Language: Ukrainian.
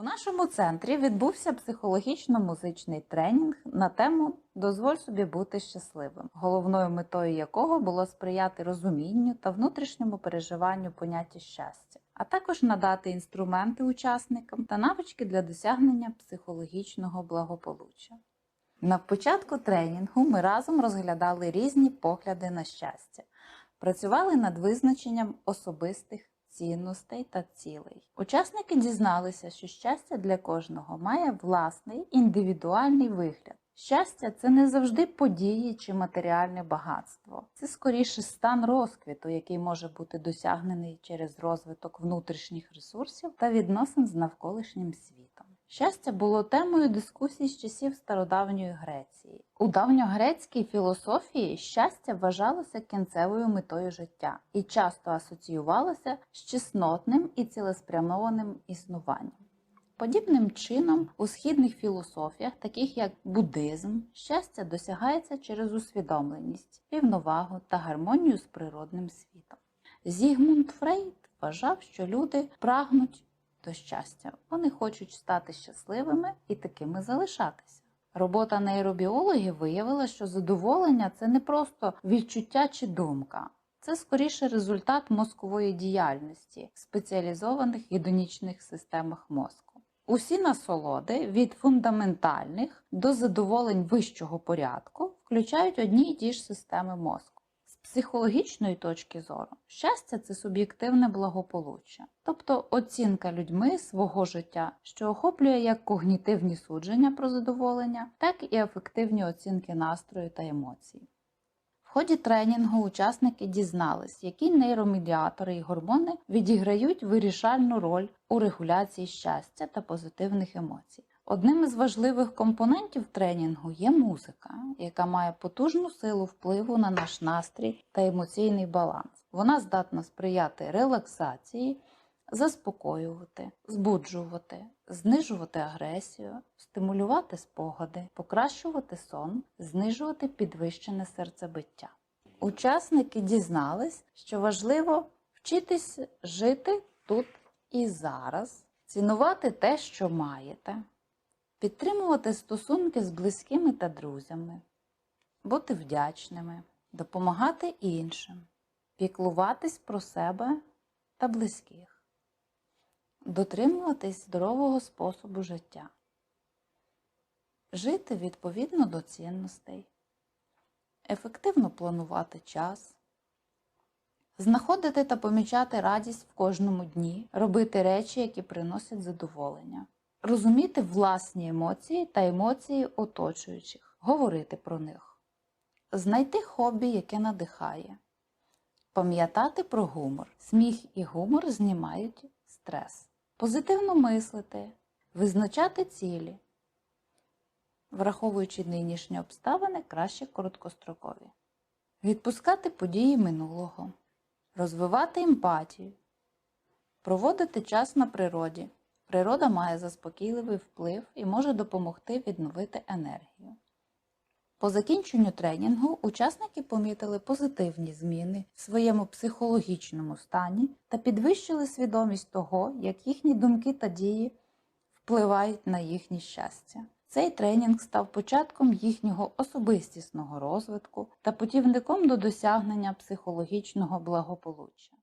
У нашому центрі відбувся психологічно-музичний тренінг на тему Дозволь собі бути щасливим, головною метою якого було сприяти розумінню та внутрішньому переживанню поняття щастя, а також надати інструменти учасникам та навички для досягнення психологічного благополуччя. На початку тренінгу ми разом розглядали різні погляди на щастя, працювали над визначенням особистих цінностей та цілей. Учасники дізналися, що щастя для кожного має власний індивідуальний вигляд. Щастя це не завжди події чи матеріальне багатство. Це скоріше стан розквіту, який може бути досягнений через розвиток внутрішніх ресурсів та відносин з навколишнім світом. Щастя було темою дискусій з часів стародавньої Греції. У давньогрецькій філософії щастя вважалося кінцевою метою життя і часто асоціювалося з чеснотним і цілеспрямованим існуванням. Подібним чином, у східних філософіях, таких як буддизм, щастя досягається через усвідомленість, рівновагу та гармонію з природним світом. Зігмунд Фрейд вважав, що люди прагнуть до щастя, вони хочуть стати щасливими і такими залишатися. Робота нейробіологів виявила, що задоволення це не просто відчуття чи думка, це скоріше результат мозкової діяльності в спеціалізованих гедонічних системах мозку. Усі насолоди від фундаментальних до задоволень вищого порядку включають одні й ті ж системи мозку. Психологічної точки зору, щастя це суб'єктивне благополуччя, тобто оцінка людьми свого життя, що охоплює як когнітивні судження про задоволення, так і ефективні оцінки настрою та емоцій. В ході тренінгу учасники дізнались, які нейромедіатори і гормони відіграють вирішальну роль у регуляції щастя та позитивних емоцій. Одним із важливих компонентів тренінгу є музика, яка має потужну силу впливу на наш настрій та емоційний баланс. Вона здатна сприяти релаксації, заспокоювати, збуджувати, знижувати агресію, стимулювати спогади, покращувати сон, знижувати підвищене серцебиття. Учасники дізнались, що важливо вчитись жити тут і зараз, цінувати те, що маєте, підтримувати стосунки з близькими та друзями, бути вдячними, допомагати іншим, піклуватись про себе та близьких дотримуватись здорового способу життя, жити відповідно до цінностей, ефективно планувати час, знаходити та помічати радість в кожному дні, робити речі, які приносять задоволення, розуміти власні емоції та емоції оточуючих, говорити про них, знайти хобі, яке надихає. Пам'ятати про гумор. Сміх і гумор знімають стрес. Позитивно мислити, визначати цілі, враховуючи нинішні обставини, краще короткострокові. Відпускати події минулого, розвивати емпатію, проводити час на природі. Природа має заспокійливий вплив і може допомогти відновити енергію. По закінченню тренінгу учасники помітили позитивні зміни в своєму психологічному стані та підвищили свідомість того, як їхні думки та дії впливають на їхнє щастя. Цей тренінг став початком їхнього особистісного розвитку та путівником до досягнення психологічного благополуччя.